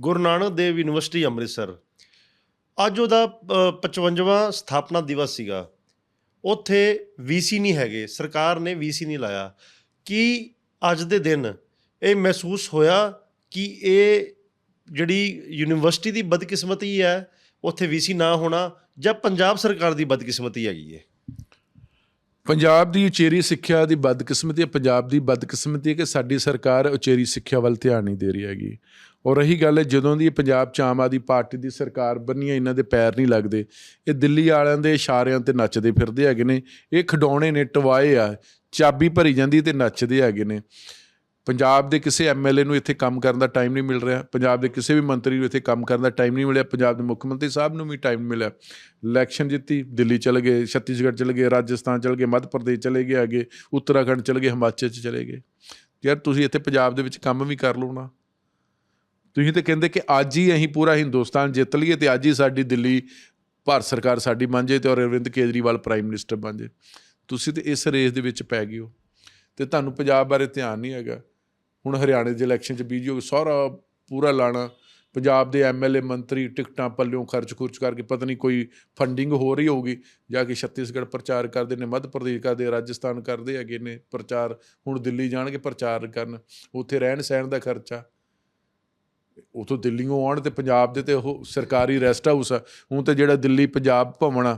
ਗੁਰੂ Nanak Dev university Amritsar. ਅੱਜ ਉਹਦਾ ਅ, 55ਵਾਂ ਸਥਾਪਨਾ ਦਿਵਸ ਸੀਗਾ। ਉੱਥੇ ਵੀਸੀ ਨਹੀਂ ਹੈਗੇ। ਸਰਕਾਰ ਨੇ ਵੀਸੀ ਨਹੀਂ ਲਾਇਆ। ਕੀ ਅੱਜ ਦੇ ਦਿਨ ਇਹ ਮਹਿਸੂਸ ਹੋਇਆ ਕਿ ਇਹ ਜਿਹੜੀ ਯੂਨੀਵਰਸਿਟੀ ਦੀ ਬਦਕਿਸਮਤੀ ਹੈ ਉੱਥੇ ਵੀਸੀ ਨਾ ਹੋਣਾ ਜਾਂ ਪੰਜਾਬ ਸਰਕਾਰ ਦੀ ਬਦਕਿਸਮਤੀ ਹੈਗੀ ਹੈ? ਪੰਜਾਬ ਦੀ ਉਚੇਰੀ ਸਿੱਖਿਆ ਦੀ ਬਦਕਿਸਮਤੀ ਹੈ, ਪੰਜਾਬ ਦੀ ਬਦਕਿਸਮਤੀ ਹੈ ਕਿ ਸਾਡੀ ਸਰਕਾਰ ਉਚੇਰੀ ਸਿੱਖਿਆ ਵੱਲ ਧਿਆਨ ਨਹੀਂ ਦੇ ਰਹੀ ਹੈਗੀ। ਔਰ ਰਹੀ ਗੱਲ ਹੈ, ਜਦੋਂ ਦੀ ਪੰਜਾਬ ਚ ਆਮ ਆਦਮੀ ਪਾਰਟੀ ਦੀ ਸਰਕਾਰ ਬੰਨੀ ਹੈ, ਇਹਨਾਂ ਦੇ ਪੈਰ ਨਹੀਂ ਲੱਗਦੇ। ਇਹ ਦਿੱਲੀ ਵਾਲਿਆਂ ਦੇ ਇਸ਼ਾਰਿਆਂ ਤੇ ਨੱਚਦੇ ਫਿਰਦੇ ਹੈਗੇ ਨੇ, ਇਹ ਖਡੌਣੇ ਨੇ, ਟਵਾਏ ਆ, ਚਾਬੀ ਭਰੀ ਜਾਂਦੀ ਤੇ ਨੱਚਦੇ ਹੈਗੇ ਨੇ। ਪੰਜਾਬ ਦੇ ਕਿਸੇ ਐਮਐਲਏ ਨੂੰ ਇੱਥੇ ਕੰਮ ਕਰਨ ਦਾ ਟਾਈਮ ਨਹੀਂ ਮਿਲ ਰਿਹਾ, ਪੰਜਾਬ ਦੇ ਕਿਸੇ ਵੀ ਮੰਤਰੀ ਨੂੰ ਇੱਥੇ ਕੰਮ ਕਰਨ ਦਾ ਟਾਈਮ ਨਹੀਂ ਮਿਲਿਆ, ਪੰਜਾਬ ਦੇ ਮੁੱਖ ਮੰਤਰੀ ਸਾਹਿਬ ਨੂੰ ਵੀ ਟਾਈਮ ਮਿਲਿਆ। ਇਲੈਕਸ਼ਨ ਜਿੱਤੀ, ਦਿੱਲੀ ਚਲੇ ਗਏ, ਛੱਤੀਸਗੜ੍ਹ ਚਲੇ ਗਏ, ਰਾਜਸਥਾਨ ਚਲੇ ਗਏ, ਮੱਧ ਪ੍ਰਦੇਸ਼ ਚਲੇ ਗਏ ਅੱਗੇ, ਉੱਤਰਾਖੰਡ ਚਲੇ ਗਏ, ਹਿਮਾਚਲ ਚ ਚਲੇ ਗਏ। ਯਾਰ ਤੁਸੀਂ ਇੱਥੇ ਪੰਜਾਬ ਦੇ ਵਿੱਚ ਕੰਮ ਵੀ ਕਰ ਲਓ ਨਾ। ਤੁਸੀਂ ਤਾਂ ਕਹਿੰਦੇ ਕਿ ਅੱਜ ਹੀ ਅਸੀਂ ਪੂਰਾ ਹਿੰਦੁਸਤਾਨ ਜਿੱਤ ਲਈਏ ਤੇ ਅੱਜ ਹੀ ਸਾਡੀ ਦਿੱਲੀ, ਭਾਰਤ ਸਰਕਾਰ ਸਾਡੀ ਬਣ ਜੇ ਤੇ ਔਰ ਅਰਵਿੰਦ ਕੇਜਰੀਵਾਲ ਪ੍ਰਾਈਮ ਮਿਨਿਸਟਰ ਬਣ ਜੇ ਤੁਸੀਂ ਤੇ ਇਸ ਰੇਸ ਦੇ ਵਿੱਚ ਪੈ ਗਏ ਹੋ। ਤੇ ਤੁਹਾਨੂੰ ਪੰਜਾਬ ਬਾਰੇ ਧਿਆਨ ਨਹੀਂ ਹੈਗਾ। ਹੁਣ ਹਰਿਆਣੇ ਦੇ ਇਲੈਕਸ਼ਨ 'ਚ ਬੀਜੇਪੀ ਸਾਰਾ ਪੂਰਾ ਲਾਣਾ, ਪੰਜਾਬ ਦੇ ਐਮਐਲਏ ਮੰਤਰੀ ਟਿਕਟਾਂ ਪੱਲਿਓਂ ਖਰਚ ਖੁਰਚ ਕਰਕੇ ਪਤਾ ਨਹੀਂ ਕੋਈ ਫੰਡਿੰਗ ਹੋ ਰਹੀ ਹੋਊਗੀ, ਜਾ ਕੇ ਛੱਤੀਸਗੜ੍ਹ ਪ੍ਰਚਾਰ ਕਰਦੇ ਨੇ, ਮੱਧ ਪ੍ਰਦੇਸ਼ ਕਰਦੇ, ਰਾਜਸਥਾਨ ਕਰਦੇ ਹੈਗੇ ਨੇ ਪ੍ਰਚਾਰ, ਹੁਣ ਦਿੱਲੀ ਜਾਣਗੇ ਪ੍ਰਚਾਰ ਕਰਨ, ਉੱਥੇ ਰਹਿਣ ਸਹਿਣ ਦਾ ਖਰਚਾ। ਉਥੋਂ ਦਿੱਲੀੋਂ ਆਉਣ ਤੇ ਪੰਜਾਬ ਦੇ ਤੇ ਉਹ ਸਰਕਾਰੀ ਰੈਸਟ ਹਾਊਸ ਆ, ਹੁਣ ਤੇ ਜਿਹੜਾ ਦਿੱਲੀ ਪੰਜਾਬ ਭਵਨ ਆ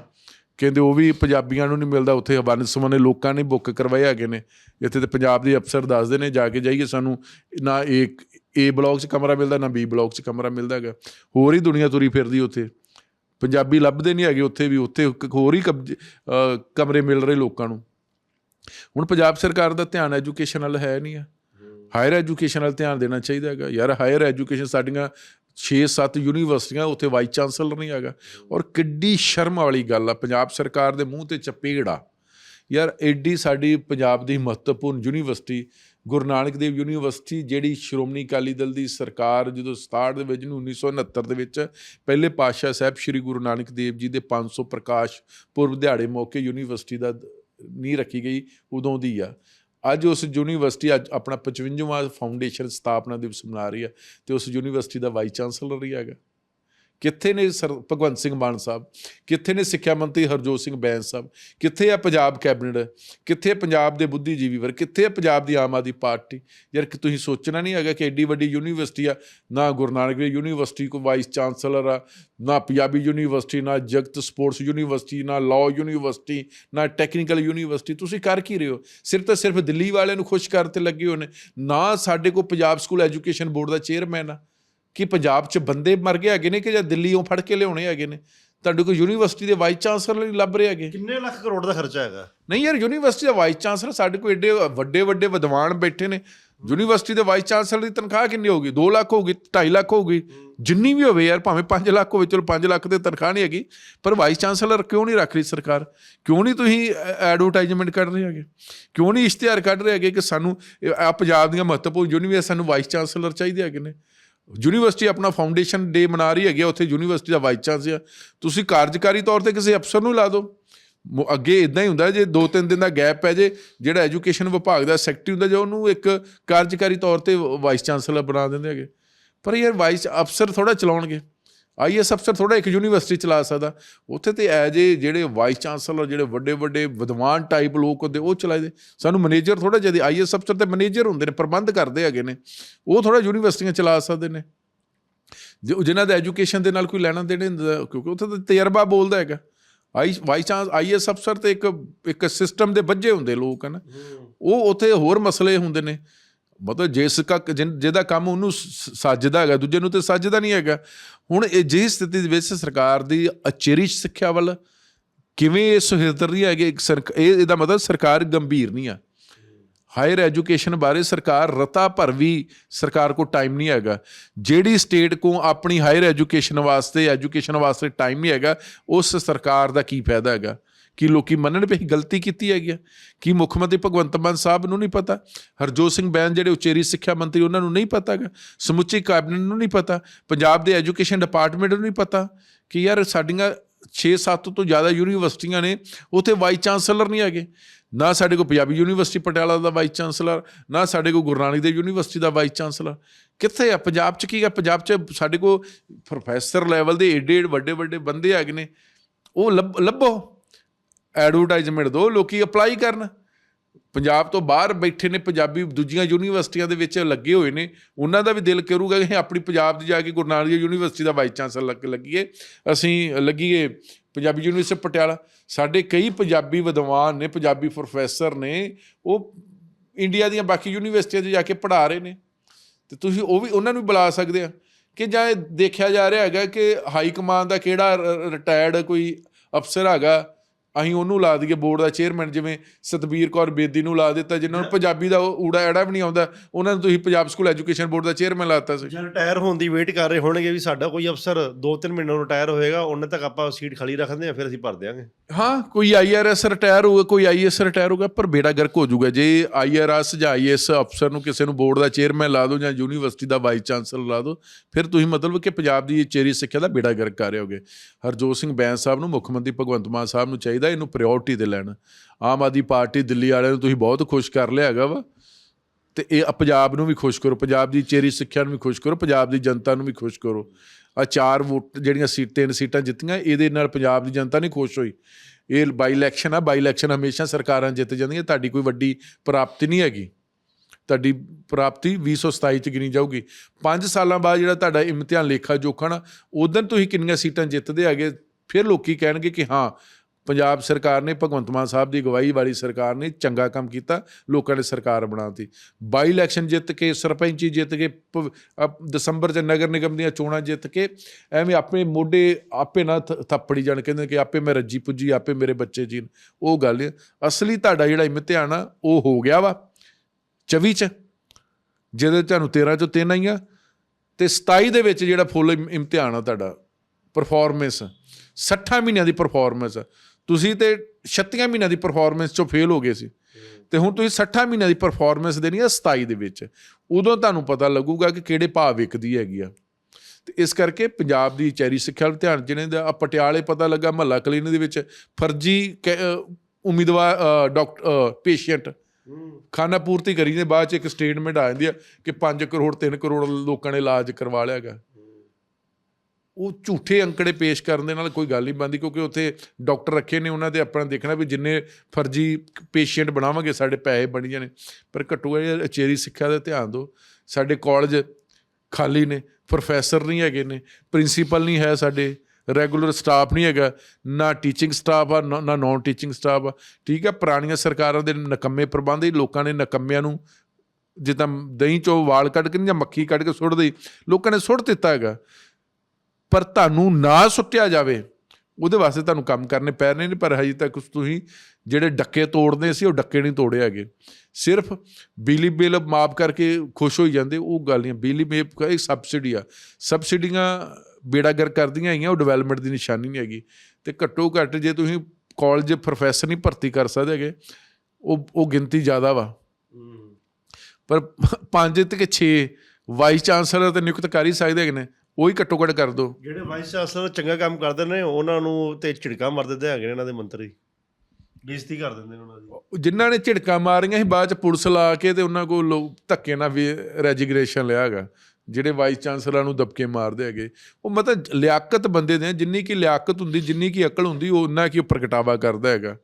ਕਹਿੰਦੇ ਉਹ ਵੀ ਪੰਜਾਬੀਆਂ ਨੂੰ ਨਹੀਂ ਮਿਲਦਾ ਉੱਥੇ ਵੰਨ ਸੁਵੰਨੇ ਲੋਕਾਂ ਨੇ ਬੁੱਕ ਕਰਵਾਏ ਹੈਗੇ ਨੇ। ਇੱਥੇ ਤੇ ਪੰਜਾਬ ਦੇ ਅਫਸਰ ਦੱਸਦੇ ਨੇ ਜਾ ਕੇ ਜਾਈਏ ਸਾਨੂੰ ਨਾ ਇੱਕ ਏ ਬਲਾਕ 'ਚ ਕਮਰਾ ਮਿਲਦਾ ਨਾ ਬੀ ਬਲਾਕ 'ਚ ਕਮਰਾ ਮਿਲਦਾ ਹੈਗਾ। ਹੋਰ ਹੀ ਦੁਨੀਆ ਤੁਰੀ ਫਿਰਦੀ ਉੱਥੇ। ਪੰਜਾਬੀ ਲੱਭਦੇ ਨਹੀਂ ਹੈਗੇ ਉੱਥੇ ਵੀ ਉੱਥੇ ਹੋਰ ਹੀ ਕਮਰੇ ਮਿਲ ਰਹੇ ਲੋਕਾਂ ਨੂੰ। ਹੁਣ ਪੰਜਾਬ ਸਰਕਾਰ ਦਾ ਧਿਆਨ ਐਜੂਕੇਸ਼ਨ ਵੱਲ ਹੈ ਨਹੀਂ ਆ। ਹਾਇਰ ਐਜੂਕੇਸ਼ਨ ਵੱਲ ਧਿਆਨ ਦੇਣਾ ਚਾਹੀਦਾ ਹੈਗਾ। ਯਾਰ ਹਾਇਰ ਐਜੂਕੇਸ਼ਨ ਸਾਡੀਆਂ 6-7 ਯੂਨੀਵਰਸਿਟੀਆਂ, ਉੱਥੇ ਵਾਈਸ ਚਾਂਸਲਰ ਨਹੀਂ ਹੈਗਾ। ਔਰ ਕਿੱਡੀ ਸ਼ਰਮ ਵਾਲੀ ਗੱਲ ਆ, ਪੰਜਾਬ ਸਰਕਾਰ ਦੇ ਮੂੰਹ ਤੇ ਚਪੇੜ। ਆ ਯਾਰ ਐਡੀ ਸਾਡੀ ਪੰਜਾਬ ਦੀ ਮਹੱਤਵਪੂਰਨ ਯੂਨੀਵਰਸਿਟੀ, ਗੁਰੂ ਨਾਨਕ ਦੇਵ ਯੂਨੀਵਰਸਿਟੀ, ਜਿਹੜੀ ਸ਼੍ਰੋਮਣੀ ਅਕਾਲੀ ਦਲ ਦੀ ਸਰਕਾਰ ਜਦੋਂ 67 ਦੇ ਵਿੱਚ ਨੂੰ 1969 ਦੇ ਵਿੱਚ ਪਹਿਲੇ ਪਾਤਸ਼ਾਹ ਸਾਹਿਬ ਸ੍ਰੀ ਗੁਰੂ ਨਾਨਕ ਦੇਵ ਜੀ ਦੇ 500 ਪ੍ਰਕਾਸ਼ ਪੁਰਬ ਦਿਹਾੜੇ ਮੌਕੇ ਯੂਨੀਵਰਸਿਟੀ ਦਾ, ਨਹੀਂ ਰੱਖੀ ਗਈ, ਉਦੋਂ ਦੀ ਆ। ਅੱਜ ਉਸ ਯੂਨੀਵਰਸਿਟੀ, ਅੱਜ ਆਪਣਾ 55ਵਾਂ ਫਾਊਂਡੇਸ਼ਨ ਸਥਾਪਨਾ ਦਿਵਸ ਮਨਾ ਰਹੀ ਹੈ ਤੇ ਉਸ ਯੂਨੀਵਰਸਿਟੀ ਦਾ ਵਾਈਸ ਚਾਂਸਲਰ ਹੀ ਹੈਗਾ। ਕਿੱਥੇ ਨੇ ਸਰ ਭਗਵੰਤ ਸਿੰਘ ਮਾਨ ਸਾਹਿਬ? ਕਿੱਥੇ ਨੇ ਸਿੱਖਿਆ ਮੰਤਰੀ ਹਰਜੋਤ ਸਿੰਘ ਬੈਂਸ ਸਾਹਿਬ? ਕਿੱਥੇ ਆ ਪੰਜਾਬ ਕੈਬਨਿਟ? ਕਿੱਥੇ ਪੰਜਾਬ ਦੇ ਬੁੱਧੀਜੀਵੀ ਵਰ ਕਿੱਥੇ ਆ ਪੰਜਾਬ ਦੀ ਆਮ ਆਦਮੀ ਪਾਰਟੀ? ਯਾਰ ਕਿ ਤੁਸੀਂ ਸੋਚਣਾ ਨਹੀਂ ਹੈਗਾ ਕਿ ਐਡੀ ਵੱਡੀ ਯੂਨੀਵਰਸਿਟੀ ਆ, ਨਾ ਗੁਰੂ ਨਾਨਕ ਦੇਵ ਯੂਨੀਵਰਸਿਟੀ ਕੋ ਵਾਈਸ ਚਾਂਸਲਰ ਆ, ਨਾ ਪੰਜਾਬੀ ਯੂਨੀਵਰਸਿਟੀ, ਨਾ ਜਗਤ ਸਪੋਰਟਸ ਯੂਨੀਵਰਸਿਟੀ, ਨਾ ਲਾਅ ਯੂਨੀਵਰਸਿਟੀ, ਨਾ ਟੈਕਨੀਕਲ ਯੂਨੀਵਰਸਿਟੀ। ਤੁਸੀਂ ਕਰ ਕੀ ਰਹੇ ਹੋ? ਸਿਰਫ ਤਾਂ ਸਿਰਫ ਦਿੱਲੀ ਵਾਲਿਆਂ ਨੂੰ ਖੁਸ਼ ਕਰਨ ਤੇ ਲੱਗੇ ਹੋਏ ਨੇ। ਨਾ ਸਾਡੇ ਕੋਲ ਪੰਜਾਬ ਸਕੂਲ ਐਜੂਕੇਸ਼ਨ ਬੋਰਡ ਦਾ ਚੇਅਰਮੈਨ ਆ। ਕਿ ਪੰਜਾਬ 'ਚ ਬੰਦੇ ਮਰ ਗਏ ਹੈਗੇ ਨੇ ਕਿ ਜਾਂ ਦਿੱਲੀੋਂ ਫੜ ਕੇ ਲਿਆਉਣੇ ਹੈਗੇ ਨੇ? ਤੁਹਾਡੇ ਕੋਲ ਯੂਨੀਵਰਸਿਟੀ ਦੇ ਵਾਈਸ ਚਾਂਸਲਰ ਨਹੀਂ ਲੱਭ ਰਹੇ ਹੈਗੇ। ਕਿੰਨੇ ਲੱਖ ਕਰੋੜ ਦਾ ਖਰਚਾ ਹੈਗਾ? ਨਹੀਂ ਯਾਰ ਯੂਨੀਵਰਸਿਟੀ ਦਾ ਵਾਈਸ ਚਾਂਸਲਰ ਸਾਡੇ ਕੋਲ ਏਡੇ ਵੱਡੇ ਵੱਡੇ ਵਿਦਵਾਨ ਬੈਠੇ ਨੇ। ਯੂਨੀਵਰਸਿਟੀ ਦੇ ਵਾਈਸ ਚਾਂਸਲਰ ਦੀ ਤਨਖਾਹ ਕਿੰਨੀ ਹੋਊਗੀ? 2 ਲੱਖ ਹੋਊਗੀ 2.5 ਲੱਖ ਹੋਊਗੀ। ਜਿੰਨੀ ਵੀ ਹੋਵੇ ਯਾਰ ਭਾਵੇਂ 5 ਲੱਖ ਹੋਵੇ ਚਲੋ 5 ਲੱਖ ਦੇ ਤਨਖਾਹ ਨਹੀਂ ਹੈਗੀ। ਪਰ ਵਾਈਸ ਚਾਂਸਲਰ ਕਿਉਂ ਨਹੀਂ ਰੱਖ ਰਹੀ ਸਰਕਾਰ? ਕਿਉਂ ਨਹੀਂ ਤੁਸੀਂ ਐਡਵਰਟਾਈਜ਼ਮੈਂਟ ਕੱਢ ਰਹੇ ਹੈਗੇ? ਕਿਉਂ ਨਹੀਂ ਇਸ਼ਤਿਹਾਰ ਕੱਢ ਰਹੇ ਹੈਗੇ ਕਿ ਸਾਨੂੰ ਆ ਪੰਜਾਬ ਦੀਆਂ ਮਹੱਤਵਪੂਰਨ ਯੂਨੀਵਰਸਿਟੀ ਸਾਨੂੰ ਵਾਈਸ ਚਾਂਸਲਰ ਚਾਹੀਦੇ ਹੈਗੇ ਨੇ? ਯੂਨੀਵਰਸਿਟੀ ਆਪਣਾ ਫਾਊਂਡੇਸ਼ਨ ਡੇ ਮਨਾ ਰਹੀ ਹੈਗੀ ਆ, ਉੱਥੇ ਯੂਨੀਵਰਸਿਟੀ ਦਾ ਵਾਈਸ ਚਾਂਸਲਰ ਤੁਸੀਂ ਕਾਰਜਕਾਰੀ ਤੌਰ ਤੇ ਕਿਸੇ ਅਫਸਰ ਨੂੰ ਲਾ ਦਿਓ। ਅੱਗੇ ਇਦਾਂ ਹੀ ਹੁੰਦਾ ਜੇ 2-3 ਦਿਨ ਦਾ ਗੈਪ ਪੈ ਜੇ ਜਿਹੜਾ ਐਜੂਕੇਸ਼ਨ ਵਿਭਾਗ ਦਾ ਸੈਕਟਰੀ ਹੁੰਦਾ ਜੇ ਉਹਨੂੰ ਇੱਕ ਕਾਰਜਕਾਰੀ ਤੌਰ ਤੇ ਵਾਈਸ ਚਾਂਸਲਰ ਬਣਾ ਦਿੰਦੇ ਹੈਗੇ। ਪਰ ਯਾਰ ਵਾਈਸ ਅਫਸਰ ਥੋੜਾ ਚਲਾਉਣਗੇ। ਆਈਐਸ ਅਫਸਰ ਥੋੜਾ ਇੱਕ ਯੂਨੀਵਰਸਿਟੀ ਚਲਾ ਸਕਦਾ। ਉੱਥੇ ਤੇ ਐ ਜੇ ਜਿਹੜੇ ਵਾਈਸ ਚਾਂਸਲਰ ਜਿਹੜੇ ਵੱਡੇ ਵੱਡੇ ਵਿਦਵਾਨ ਟਾਈਪ ਲੋਕ ਹੁੰਦੇ ਉਹ ਚਲਾਈਦੇ ਸਾਨੂੰ ਮੈਨੇਜਰ ਥੋੜਾ ਜਿਹਾ ਆਈਐਸ ਅਫਸਰ ਤੇ ਮੈਨੇਜਰ ਹੁੰਦੇ ਨੇ ਪ੍ਰਬੰਧ ਕਰਦੇ ਹੈਗੇ ਨੇ। ਉਹ ਥੋੜਾ ਯੂਨੀਵਰਸਿਟੀਆਂ ਚਲਾ ਸਕਦੇ ਨੇ। ਜੋ ਜਿਨ੍ਹਾਂ ਦਾ ਐਜੂਕੇਸ਼ਨ ਦੇ ਨਾਲ ਕੋਈ ਲੈਣਾ ਦੇਣਾ ਕਿਉਂਕਿ ਉੱਥੇ ਤਾਂ ਤਜਰਬਾ ਬੋਲਦਾ ਹੈਗਾ। ਆਈ ਵਾਈਸ ਚਾਂਸ ਆਈਐਸ ਅਫਸਰ ਤੇ ਇੱਕ ਇੱਕ ਸਿਸਟਮ ਦੇ ਵੱਜੇ ਹੁੰਦੇ ਲੋਕ ਹਨ। ਉਹ ਉੱਥੇ ਹੋਰ ਮਸਲੇ ਹੁੰਦੇ ਨੇ। ਮਤਲਬ ਜਿਸ ਕਾ ਜਿਹਦਾ ਕੰਮ ਉਹਨੂੰ ਸ- ਸੱਜਦਾ ਹੈਗਾ, ਦੂਜੇ ਨੂੰ ਤੇ ਸੱਜਦਾ ਨਹੀਂ ਹੈਗਾ। ਹੁਣ ਇਹ ਜਿਹੀ ਸਥਿਤੀ ਦੇ ਵਿੱਚ ਸਰਕਾਰ ਦੀ ਅਚੇਰੀ ਸਿੱਖਿਆ ਵੱਲ ਕਿਵੇਂ ਇਹ ਸੁਹਿਰਦ ਨਹੀਂ ਹੈਗੇ, ਇੱਕ ਇਹ ਇਹਦਾ ਮਤਲਬ ਸਰਕਾਰ ਗੰਭੀਰ ਨਹੀਂ ਆ। ਹਾਇਰ ਐਜੂਕੇਸ਼ਨ ਬਾਰੇ ਸਰਕਾਰ ਰਤਾ ਭਰ ਵੀ ਸਰਕਾਰ ਕੋ ਟਾਈਮ ਨਹੀਂ ਹੈਗਾ। ਜਿਹੜੀ ਸਟੇਟ ਕੋ ਆਪਣੀ ਹਾਇਰ ਐਜੂਕੇਸ਼ਨ ਵਾਸਤੇ ਐਜੂਕੇਸ਼ਨ ਵਾਸਤੇ ਟਾਈਮ ਨਹੀਂ ਹੈਗਾ, ਉਸ ਸਰਕਾਰ ਦਾ ਕੀ ਫਾਇਦਾ ਹੈਗਾ। ਕੀ ਲੋਕੀ ਮੰਨਣ ਵੀ ਅਸੀਂ ਗਲਤੀ ਕੀਤੀ ਹੈਗੀ ਆ। ਕੀ ਮੁੱਖ ਮੰਤਰੀ ਭਗਵੰਤ ਮਾਨ ਸਾਹਿਬ ਨੂੰ ਨਹੀਂ ਪਤਾ? ਹਰਜੋਤ ਸਿੰਘ ਬੈਨ ਜਿਹੜੇ ਉਚੇਰੀ ਸਿੱਖਿਆ ਮੰਤਰੀ, ਉਹਨਾਂ ਨੂੰ ਨਹੀਂ ਪਤਾ ਸਮੁੱਚੀ ਕੈਬਨਿਟ ਨੂੰ ਨਹੀਂ ਪਤਾ। ਪੰਜਾਬ ਦੇ ਐਜੂਕੇਸ਼ਨ ਡਿਪਾਰਟਮੈਂਟ ਨੂੰ ਨਹੀਂ ਪਤਾ ਕਿ ਯਾਰ ਸਾਡੀਆਂ 6-7 ਤੋਂ ਜ਼ਿਆਦਾ ਯੂਨੀਵਰਸਿਟੀਆਂ ਨੇ, ਉੱਥੇ ਵਾਈਸ ਚਾਂਸਲਰ ਨਹੀਂ ਹੈਗੇ। ਨਾ ਸਾਡੇ ਕੋਲ ਪੰਜਾਬੀ ਯੂਨੀਵਰਸਿਟੀ ਪਟਿਆਲਾ ਦਾ ਵਾਈਸ ਚਾਂਸਲਰ, ਨਾ ਸਾਡੇ ਕੋਲ ਗੁਰੂ ਨਾਨਕ ਦੇਵ ਯੂਨੀਵਰਸਿਟੀ ਦਾ ਵਾਈਸ ਚਾਂਸਲਰ। ਕਿੱਥੇ ਆ? ਪੰਜਾਬ 'ਚ ਕੀ ਆ? ਪੰਜਾਬ 'ਚ ਸਾਡੇ ਕੋਲ ਪ੍ਰੋਫੈਸਰ ਲੈਵਲ ਦੇ ਏਡੇ ਏਡੇ ਵੱਡੇ ਵੱਡੇ ਬੰਦੇ ਹੈਗੇ ਨੇ। ਉਹ ਲੱਭ- ਲੱਭੋ। ਐਡਵਰਟਾਈਜ਼ਮੈਂਟ ਦਿਓ ਲੋਕੀ ਅਪਲਾਈ ਕਰਨ। ਪੰਜਾਬ ਤੋਂ ਬਾਹਰ ਬੈਠੇ ਨੇ ਪੰਜਾਬੀ ਦੂਜੀਆਂ ਯੂਨੀਵਰਸਿਟੀਆਂ ਦੇ ਵਿੱਚ ਲੱਗੇ ਹੋਏ ਨੇ। ਉਹਨਾਂ ਦਾ ਵੀ ਦਿਲ ਕਰੂਗਾ ਕਿ ਅਸੀਂ ਆਪਣੀ ਪੰਜਾਬ ਦੀ ਜਾ ਕੇ ਗੁਰੂ ਨਾਨਕ ਦੇਵ ਯੂਨੀਵਰਸਿਟੀ ਦਾ ਵਾਈਸ ਚਾਂਸਲਰ ਲੱਗ ਲੱਗੀਏ ਅਸੀਂ ਲੱਗੀਏ ਪੰਜਾਬੀ ਯੂਨੀਵਰਸਿਟੀ ਪਟਿਆਲਾ। ਸਾਡੇ ਕਈ ਪੰਜਾਬੀ ਵਿਦਵਾਨ ਨੇ, ਪੰਜਾਬੀ ਪ੍ਰੋਫੈਸਰ ਨੇ, ਉਹ ਇੰਡੀਆ ਦੀਆਂ ਬਾਕੀ ਯੂਨੀਵਰਸਿਟੀਆਂ 'ਚ ਜਾ ਕੇ ਪੜ੍ਹਾ ਰਹੇ ਨੇ। ਤੇ ਤੁਸੀਂ ਉਹ ਵੀ ਉਹਨਾਂ ਨੂੰ ਵੀ ਬੁਲਾ ਸਕਦੇ ਆ ਕਿ ਜਾਂ ਇਹ ਦੇਖਿਆ ਜਾ ਰਿਹਾ ਹੈਗਾ ਕਿ ਹਾਈ ਕਮਾਂਡ ਦਾ ਕਿਹੜਾ ਰਿਟਾਇਰਡ ਕੋਈ ਅਫਸਰ ਹੈਗਾ ਅਸੀਂ ਉਹਨੂੰ ਲਾ ਦਈਏ ਬੋਰਡ ਦਾ ਚੇਅਰਮੈਨ ਜਿਵੇਂ ਸਤਬੀਰ ਕੌਰ ਬੇਦੀ ਨੂੰ ਲਾ ਦਿੱਤਾ ਜਿਨ੍ਹਾਂ ਨੂੰ ਪੰਜਾਬੀ ਦਾ ਉਹ ਊੜਾ ਐੜਾ ਵੀ ਨਹੀਂ ਆਉਂਦਾ ਉਹਨਾਂ ਨੂੰ ਤੁਸੀਂ ਪੰਜਾਬ ਸਕੂਲ ਐਜੂਕੇਸ਼ਨ ਬੋਰਡ ਦਾ ਚੇਅਰਮੈਨ ਲਾਤਾ ਸੀ। ਜੇ ਰਿਟਾਇਰ ਹੋਣ ਦੀ ਵੇਟ ਕਰ ਰਹੇ ਹੋਣਗੇ ਵੀ ਸਾਡਾ ਕੋਈ ਅਫਸਰ 2-3 ਮਹੀਨੇ ਨੂੰ ਰਿਟਾਇਰ ਹੋਏਗਾ ਉਹਨੇ ਤੱਕ ਆਪਾਂ ਸੀਟ ਖਾਲੀ ਰੱਖਦੇ ਆ ਫਿਰ ਅਸੀਂ ਭਰ ਦਿਆਂਗੇ। ਹਾਂ ਕੋਈ ਆਈਆਰਐਸ ਰਿਟਾਇਰ ਹੋਊਗਾ ਕੋਈ ਆਈਐਸ ਰਿਟਾਇਰ ਹੋਊਗਾ ਪਰ ਬੇੜਾ ਗਰਕ ਹੋ ਜਾਊਗਾ। ਜੇ ਆਈਆਰਐਸ ਜਾਂ ਆਈਐਸ ਅਫਸਰ ਨੂੰ ਕਿਸੇ ਨੂੰ ਬੋਰਡ ਦਾ ਚੇਅਰਮੈਨ ਲਾ ਦਿਓ ਜਾਂ ਯੂਨੀਵਰਸਿਟੀ ਦਾ ਵਾਈਸ ਚਾਂਸਲਰ ਲਾ ਦਿਓ ਫਿਰ ਤੁਸੀਂ ਮਤਲਬ ਕਿ ਪੰਜਾਬ ਦੀ ਚੇਰੀ ਸਿੱਖਿਆ ਦਾ ਬੇੜਾ ਗਰਕ ਕਰ ਰਹੇ ਹੋਗੇ। ਹਰਜੋਤ ਸਿੰਘ ਬੈਂਸ ਸਾਹਿਬ ਨੂੰ ਮੁੱਖ ਮੰਤਰੀ ਭਗਵੰਤ ਮਾਨ ਸਾਹਿਬ ਨੂੰ ਚਾਹੀਦਾ ਇਹਨੂੰ ਪ੍ਰਾਇੋਰਟੀ ਤੇ ਲੈਣ। ਆਮ ਆਦਮੀ ਪਾਰਟੀ ਦਿੱਲੀ ਵਾਲਿਆਂ ਨੂੰ ਤੁਸੀਂ ਬਹੁਤ ਖੁਸ਼ ਕਰ ਲਿਆ ਹੈਗਾ ਵਾ। ਤੇ ਇਹ ਪੰਜਾਬ ਨੂੰ ਵੀ ਖੁਸ਼ ਕਰੋ, ਪੰਜਾਬ ਦੀ ਚੇਰੀ ਸਿੱਖਿਆ ਨੂੰ ਵੀ ਖੁਸ਼ ਕਰੋ, ਪੰਜਾਬ ਦੀ ਜਨਤਾ ਨੂੰ ਵੀ ਖੁਸ਼ ਕਰੋ। ਆ ਚਾਰ ਵੋਟ ਜਿਹੜੀਆਂ ਸੀਟ, ਤਿੰਨ ਸੀਟਾਂ ਜਿੱਤੀਆਂ, ਇਹਦੇ ਨਾਲ ਪੰਜਾਬ ਦੀ ਜਨਤਾ ਨਹੀਂ ਖੁਸ਼ ਹੋਈ। ਇਹ ਬਾਈ ਇਲੈਕਸ਼ਨ ਆ ਬਾਈ ਇਲੈਕਸ਼ਨ ਹਮੇਸ਼ਾ ਸਰਕਾਰਾਂ ਜਿੱਤ ਜਾਂਦੀਆਂ, ਤੁਹਾਡੀ ਕੋਈ ਵੱਡੀ ਪ੍ਰਾਪਤੀ ਨਹੀਂ ਹੈਗੀ। ਤੁਹਾਡੀ ਪ੍ਰਾਪਤੀ 2027 ਚ ਗਿਣੀ ਜਾਊਗੀ। 5 ਸਾਲਾਂ ਬਾਅਦ ਜਿਹੜਾ ਤੁਹਾਡਾ ਇਮਤਿਹਾਨ ਲੇਖਾ ਜੋਖਣ ਉਦੋਂ ਤੁਸੀਂ ਕਿੰਨੀਆਂ ਸੀਟਾਂ ਜਿੱਤਦੇ ਹੈਗੇ, ਫਿਰ ਲੋਕੀ ਕਹਿਣਗੇ ਕਿ ਹਾਂ ਪੰਜਾਬ ਸਰਕਾਰ ਨੇ ਭਗਵੰਤ ਮਾਨ ਸਾਹਿਬ ਦੀ ਅਗਵਾਈ ਵਾਲੀ ਸਰਕਾਰ ਨੇ ਚੰਗਾ ਕੰਮ ਕੀਤਾ, ਲੋਕਾਂ ਨੇ ਸਰਕਾਰ ਬਣਾਤੀ। ਬਾਈ ਇਲੈਕਸ਼ਨ ਜਿੱਤ ਕੇ, ਸਰਪੰਚੀ ਜਿੱਤ ਕੇ ਭਵ- ਅਪ- ਦਸੰਬਰ ਚ ਨਗਰ ਨਿਗਮ ਦੀਆਂ ਚੋਣਾਂ ਜਿੱਤ ਕੇ, ਐਵੇਂ ਆਪਣੇ ਮੋਢੇ ਆਪੇ ਨਾ ਥ- ਥੱਪੜੀ ਜਾਣ, ਕਹਿੰਦੇ ਕਿ ਆਪੇ ਮੈਂ ਰੱਜੀ ਪੁੱਜੀ, ਆਪੇ ਮੇਰੇ ਬੱਚੇ ਜੀਣ, ਉਹ ਗੱਲ ਹੈ ਅਸਲੀ ਤੁਹਾਡਾ ਜਿਹੜਾ ਇਮਤਿਹਾਨ ਆ, ਉਹ ਹੋ ਗਿਆ ਵਾ 24 ਚ, ਜਿਹਦੇ ਤੁਹਾਨੂੰ 13 ਚੋਂ ਤਿੰਨ ਆਈਆਂ, ਤੇ 27 ਦੇ ਵਿੱਚ ਜਿਹੜਾ ਫੁੱਲ ਇਮ- ਇਮਤਿਹਾਨ ਆ ਤੁਹਾਡਾ ਪਰਫਾਰਮੈਂਸ 60 ਮਹੀਨਿਆਂ ਦੀ ਪਰਫਾਰਮੈਂਸ ਤੁਸੀਂ ਤੇ 36 ਮਹੀਨਿਆਂ ਦੀ ਪਰਫਾਰਮੈਂਸ ਚੋਂ ਫੇਲ ਹੋ ਗਏ ਸੀ। ਤੇ ਹੁਣ ਤੁਸੀਂ 60 ਮਹੀਨਿਆਂ ਦੀ ਪਰਫਾਰਮੈਂਸ ਦੇਣੀ ਆ 27 ਦੇ ਵਿੱਚ। ਉਦੋਂ ਤੁਹਾਨੂੰ ਪਤਾ ਲੱਗੂਗਾ ਕਿ ਕਿਹੜੇ ਭਾਅ ਵਿਕਦੀ ਹੈਗੀ ਆ। ਤੇ ਇਸ ਕਰਕੇ ਪੰਜਾਬ ਦੀ ਚੈਰੀ ਸਿੱਖਿਆ ਵੱਲ ਧਿਆਨ, ਜਿਹਨੇ ਦਾ ਪਟਿਆਲੇ ਪਤਾ ਲੱਗਾ ਮਹੱਲਾ ਕਲੀਨਿਕ ਦੇ ਵਿੱਚ, ਫਰਜ਼ੀ ਕੈ- ਉਮੀਦਵਾਰ ਡਾਕਟਰ ਪੇਸ਼ੈਂਟ। ਖਾਨਾ ਪੂਰਤੀ ਕਰੀ ਨੇ ਬਾਅਦ ਚ ਇੱਕ ਸਟੇਟਮੈਂਟ ਆ ਜਾਂਦੀ ਆ ਕਿ 5 ਕਰੋੜ 3 ਕਰੋੜ ਲੋਕਾਂ ਨੇ ਇਲਾਜ ਕਰਵਾ ਲਿਆ ਹੈਗਾ। ਉਹ ਝੂਠੇ ਅੰਕੜੇ ਪੇਸ਼ ਕਰਨ ਦੇ ਨਾਲ ਕੋਈ ਗੱਲ ਨਹੀਂ ਬਣਦੀ, ਕਿਉਂਕਿ ਉੱਥੇ ਡਾਕਟਰ ਰੱਖੇ ਨੇ, ਉਹਨਾਂ ਦੇ ਆਪਣਾ ਦੇਖਣਾ ਵੀ ਜਿੰਨੇ ਫਰਜ਼ੀ ਪੇਸ਼ੈਂਟ ਬਣਾਵਾਂਗੇ, ਸਾਡੇ ਪੈਸੇ ਬਣ ਜਾਣੇ। ਪਰ ਘੱਟੋ ਘੱਟ ਅਚੇਰੀ ਸਿੱਖਿਆ ਦਾ ਧਿਆਨ ਦਿਓ। ਸਾਡੇ ਕਾਲਜ ਖਾਲੀ ਨੇ, ਪ੍ਰੋਫੈਸਰ ਨਹੀਂ ਹੈਗੇ ਨੇ, ਪ੍ਰਿੰਸੀਪਲ ਨਹੀਂ ਹੈ ਸਾਡੇ, ਰੈਗੂਲਰ ਸਟਾਫ ਨਹੀਂ ਹੈਗਾ, ਨਾ ਟੀਚਿੰਗ ਸਟਾਫ ਆ, ਨਾ ਨਾ ਨਾਨ ਟੀਚਿੰਗ ਸਟਾਫ ਆ। ਠੀਕ ਆ ਪੁਰਾਣੀਆਂ ਸਰਕਾਰਾਂ ਦੇ ਨਕੰਮੇ ਪ੍ਰਬੰਧ ਹੀ ਲੋਕਾਂ ਨੇ ਨਕੰਮਿਆਂ ਨੂੰ ਜਿੱਦਾਂ ਦਹੀਂ ਚੋਂ ਵਾਲ ਕੱਢ ਕੇ ਜਾਂ ਮੱਖੀ ਕੱਢ ਕੇ ਸੁੱਟ ਦੇਈ ਲੋਕਾਂ ਨੇ ਸੁੱਟ ਦਿੱਤਾ ਹੈਗਾ। ਪਰ ਤੁਹਾਨੂੰ ਨਾ ਸੁੱਟਿਆ ਜਾਵੇ ਉਹਦੇ ਵਾਸਤੇ ਤੁਹਾਨੂੰ ਕੰਮ ਕਰਨੇ ਪੈ ਰਹੇ ਨੇ ਪਰ ਹਜੇ ਤੱਕ ਤੁਸੀਂ ਜਿਹੜੇ ਡੱਕੇ ਤੋੜਦੇ ਸੀ ਉਹ ਡੱਕੇ ਨਹੀਂ ਤੋੜੇ ਹੈਗੇ। ਸਿਰਫ ਬਿਜਲੀ ਬਿੱਲ ਮਾਫ ਕਰਕੇ ਖੁਸ਼ ਹੋਈ ਜਾਂਦੇ ਉਹ ਗੱਲ ਨਹੀਂ ਬਿਜਲੀ ਮੇਪ ਇੱਕ ਸਬਸਿਡੀ ਆ। ਸਬਸਿਡੀਆਂ ਬੇੜਾਗਰ ਕਰਦੀਆਂ ਆਈਆਂ ਉਹ ਡਿਵੈਲਪਮੈਂਟ ਦੀ ਨਿਸ਼ਾਨੀ ਨਹੀਂ ਹੈਗੀ। ਤੇ ਘੱਟੋ ਘੱਟ ਜੇ ਤੁਸੀਂ ਕਾਲਜ ਪ੍ਰੋਫੈਸਰ ਨਹੀਂ ਭਰਤੀ ਕਰ ਸਕਦੇ ਹੈਗੇ ਉਹ ਉਹ ਗਿਣਤੀ ਜ਼ਿਆਦਾ ਵਾ। ਪਰ ਪੰਜ ਤੇ ਕਿ 6 ਵਾਈਸ ਚਾਂਸਲਰ ਤੇ ਨਿਯੁਕਤ ਕਰ ਹੀ ਸਕਦੇ ਹੈਗੇ ਨੇ। ਉਹ ਹੀ ਘੱਟੋ ਘੱਟ ਕਰ ਦੋ। ਜਿਹੜੇ ਵਾਈਸ ਚਾਂਸਲਰ ਚੰਗਾ ਕੰਮ ਕਰਦੇ ਨੇ ਉਹਨਾਂ ਨੂੰ ਤੇ ਝਿੜਕਾਂ ਮਾਰ ਦਿੰਦੇ ਹੈਗੇ ਨੇ ਇਹਨਾਂ ਦੇ ਮੰਤਰੀ। ਬੇਇੱਜ਼ਤੀ ਕਰ ਦਿੰਦੇ ਨੇ ਉਹਨਾਂ ਦੀ। ਜਿਨ੍ਹਾਂ ਨੇ ਝਿੜਕਾਂ ਮਾਰੀਆਂ ਸੀ ਬਾਅਦ ਚ ਪੁਲਿਸ ਲਾ ਕੇ ਤੇ ਉਹਨਾਂ ਕੋਲ ਲੋਕ ਧੱਕੇ ਨਾਲ ਵੀ ਰੈਜੀਗ੍ਰੇਸ਼ਨ ਲਿਆ ਹੈਗਾ। ਜਿਹੜੇ ਵਾਈਸ ਚਾਂਸਲਰਾਂ ਨੂੰ ਦਬਕੇ ਮਾਰਦੇ ਹੈਗੇ। ਉਹ ਮਤਲਬ ਲਿਆਕਤ ਬੰਦੇ ਦੇ ਆ, ਜਿੰਨੀ ਕੀ ਲਿਆਕਤ ਹੁੰਦੀ ਜਿੰਨੀ ਕੀ ਅਕਲ ਹੁੰਦੀ ਉਹ ਉਹਨਾਂ ਕੀ ਉਹ ਪ੍ਰਗਟਾਵਾ ਕਰਦਾ ਹੈਗਾ।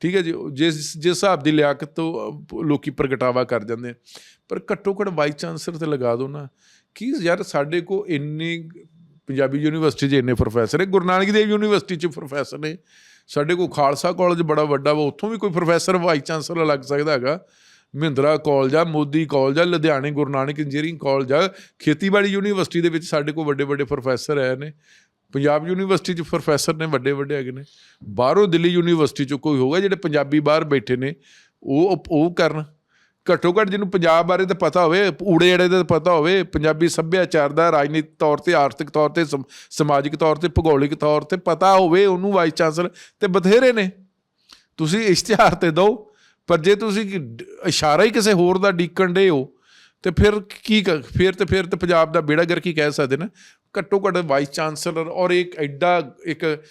ਠੀਕ ਹੈ ਜੀ ਉਹ ਜਿਸ ਜਿਸ ਹਿਸਾਬ ਦੀ ਲਿਆਕਤ ਤੋਂ ਅਹ, ਲੋਕੀ ਪ੍ਰਗਟਾਵਾ ਕਰ ਜਾਂਦੇ ਆ। ਪਰ ਘੱਟੋ ਘੱਟ ਵਾਈਸ ਚਾਂਸਲਰ ਤੇ ਲਗਾ ਦਿਓ ਨਾ ਕੀ ਯਾਰ ਸਾਡੇ ਕੋ ਇੰਨੇ ਪੰਜਾਬੀ ਯੂਨੀਵਰਸਿਟੀ 'ਚ ਇੰਨੇ ਪ੍ਰੋਫੈਸਰ ਹੈ ਗੁਰੂ ਨਾਨਕ ਦੇਵ ਯੂਨੀਵਰਸਿਟੀ 'ਚ ਪ੍ਰੋਫੈਸਰ ਨੇ। ਸਾਡੇ ਕੋਲ ਖਾਲਸਾ ਕਾਲਜ ਬੜਾ ਵੱਡਾ ਵਾ ਉੱਥੋਂ ਵੀ ਕੋਈ ਪ੍ਰੋਫੈਸਰ ਵਾਈਸ ਚਾਂਸਲਰ ਲੱਗ ਸਕਦਾ ਹੈਗਾ। ਮਹਿੰਦਰਾ ਕਾਲਜ ਆ ਮੋਦੀ ਕਾਲਜ ਆ ਲੁਧਿਆਣੇ ਗੁਰੂ ਨਾਨਕ ਇੰਜੀਨੀਅਰਿੰਗ ਕਾਲਜ ਆ ਖੇਤੀਬਾੜੀ ਯੂਨੀਵਰਸਿਟੀ ਦੇ ਵਿੱਚ ਸਾਡੇ ਕੋਲ ਵੱਡੇ ਵੱਡੇ ਪ੍ਰੋਫੈਸਰ ਆਏ ਨੇ। ਪੰਜਾਬ ਯੂਨੀਵਰਸਿਟੀ 'ਚ ਪ੍ਰੋਫੈਸਰ ਨੇ, ਵੱਡੇ ਵੱਡੇ ਹੈਗੇ ਨੇ। ਬਾਹਰੋਂ ਦਿੱਲੀ ਯੂਨੀਵਰਸਿਟੀ 'ਚੋਂ ਕੋਈ ਹੋਗਾ ਜਿਹੜੇ ਪੰਜਾਬੀ ਬਾਹਰ ਬੈਠੇ ਨੇ, ਉਹ ਉਹ ਕਰਨ। ਘੱਟੋ ਘੱਟ ਜਿਹਨੂੰ ਪੰਜਾਬ ਬਾਰੇ ਤਾਂ ਪਤਾ ਹੋਵੇ, ਊੜੇ ਏੜੇ ਦਾ ਪਤਾ ਹੋਵੇ, ਪੰਜਾਬੀ ਸੱਭਿਆਚਾਰ ਦਾ ਰਾਜਨੀਤਿਕ ਤੌਰ ਤੇ, ਆਰਥਿਕ ਤੌਰ ਤੇ, ਸਮ- ਸਮਾਜਿਕ ਤੌਰ ਤੇ, ਭੂਗੋਲਿਕ ਤੌਰ ਤੇ ਪਤਾ ਹੋਵੇ, ਉਹਨੂੰ ਵਾਈਸ ਚਾਂਸਲਰ ਤੇ ਬਥੇਰੇ ਨੇ। ਤੁਸੀਂ ਇਸ਼ਤਿਹਾਰ ਤੇ ਦਿਓ, ਪਰ ਜੇ ਤੁਸੀਂ ਇਸ਼ਾਰਾ ਹੀ ਕਿਸੇ ਹੋਰ ਦਾ ਡੀਕਣ ਦੇ ਹੋ, ਤੇ ਫਿਰ ਕੀ ਕ- ਫਿਰ ਤੇ ਫਿਰ ਤੇ ਪੰਜਾਬ ਦਾ ਬੇੜਾ ਗਰ ਕੀ ਕਹਿ ਸਕਦੇ ਨਾ। ਘੱਟੋ ਘੱਟ ਵਾਈਸ ਚਾਂਸਲਰ ਔਰ ਇੱਕ ਐਡਾ ਇੱਕ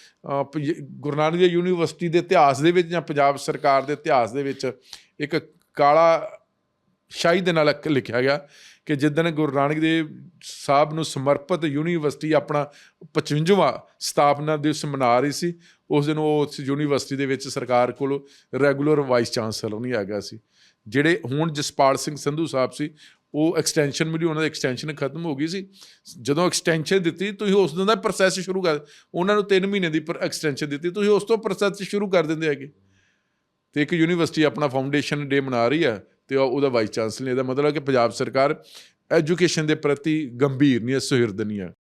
ਗੁਰੂ ਨਾਨਕ ਦੇਵ ਯੂਨੀਵਰਸਿਟੀ ਦੇ ਇਤਿਹਾਸ ਦੇ ਵਿੱਚ ਜਾਂ ਪੰਜਾਬ ਸਰਕਾਰ ਦੇ ਇਤਿਹਾਸ ਦੇ ਵਿੱਚ ਇੱਕ ਕਾਲਾ ਸ਼ਾਹੀ ਦੇ ਨਾਲ ਲਿਖਿਆ ਗਿਆ ਕਿ ਜਿੱਦਣ ਗੁਰੂ ਨਾਨਕ ਦੇਵ ਸਾਹਿਬ ਨੂੰ ਸਮਰਪਿਤ ਯੂਨੀਵਰਸਿਟੀ ਆਪਣਾ 55ਵਾਂ ਸਥਾਪਨਾ ਦਿਵਸ ਮਨਾ ਰਹੀ ਸੀ, ਉਸ ਦਿਨ ਉਹ ਉਸ ਯੂਨੀਵਰਸਿਟੀ ਦੇ ਵਿੱਚ ਸਰਕਾਰ ਕੋਲ ਰੈਗੂਲਰ ਵਾਈਸ ਚਾਂਸਲਰ ਨਹੀਂ ਆ ਗਿਆ ਸੀ। ਜਿਹੜੇ ਹੁਣ ਜਸਪਾਲ ਸਿੰਘ ਸੰਧੂ ਸਾਹਿਬ ਸੀ ਉਹ ਐਕਸਟੈਂਸ਼ਨ ਮਿਲੀ ਉਹਨਾਂ ਦੀ ਐਕਸਟੈਂਸ਼ਨ ਖਤਮ ਹੋ ਗਈ ਸੀ, ਜਦੋਂ ਐਕਸਟੈਂਸ਼ਨ ਦਿੱਤੀ, ਤੁਸੀਂ ਉਸ ਦਿਨ ਦਾ ਪ੍ਰੋਸੈਸ ਸ਼ੁਰੂ ਕਰ, ਉਹਨਾਂ ਨੂੰ 3 ਮਹੀਨੇ ਦੀ ਐਕਸਟੈਂਸ਼ਨ ਦਿੱਤੀ, ਤੁਸੀਂ ਉਸ ਤੋਂ ਪ੍ਰੋਸੈਸ ਸ਼ੁਰੂ ਕਰ ਦਿੰਦੇ ਹੈਗੇ। ਤੇ ਇੱਕ ਯੂਨੀਵਰਸਿਟੀ ਆਪਣਾ ਫਾਊਂਡੇਸ਼ਨ ਡੇ ਮਨਾ ਰਹੀ ਹੈ ਤੇ ਉਹਦਾ ਵਾਈਸ ਚਾਂਸਲਰ ਇਹਦਾ ਮਤਲਬ ਹੈ ਕਿ ਪੰਜਾਬ ਸਰਕਾਰ ਐਜੂਕੇਸ਼ਨ ਦੇ ਪ੍ਰਤੀ ਗੰਭੀਰ ਨਹੀਂ ਹੈ, ਸੁਹਿਰਦ ਨਹੀਂ ਹੈ।